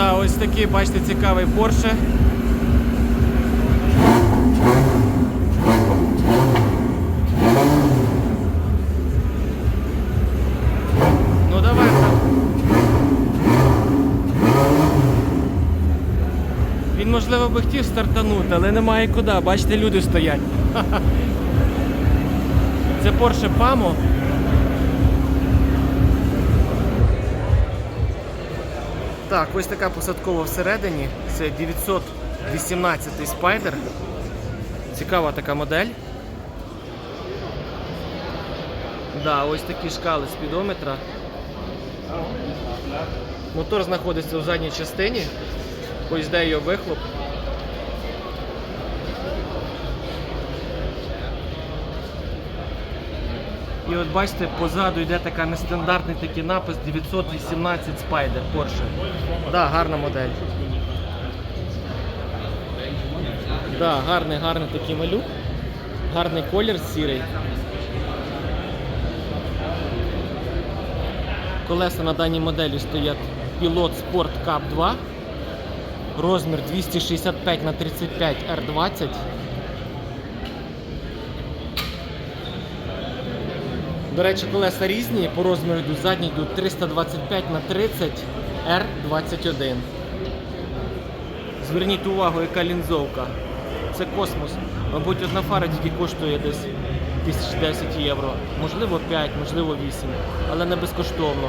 Да, ось такий, бачите, цікавий Porsche. Ну. Він, можливо, би хотів стартанути, але немає куди. Бачите, люди стоять. Це Porsche Pamo. Так, ось така посадкова всередині. Це 918 Spider. Цікава така модель. Да, ось такі шкали спідометра. Мотор знаходиться у задній частині. Ось де його вихлоп. І от бачите, позаду йде така нестандартний такий напис 918 Spider Porsche. Да, гарна модель. Да, гарний, гарний такий малюк. Гарний колір сірий. Колеса на даній моделі стоять Pilot Sport Cup 2. Розмір 265 на 35 R20. До речі, колеса різні, по розміру йдуть задні йдуть 325 на 30 R21. Зверніть увагу, яка лінзовка. Це космос. Мабуть, одна фара тільки коштує десь 1010 євро. Можливо 5, можливо 8, але не безкоштовно.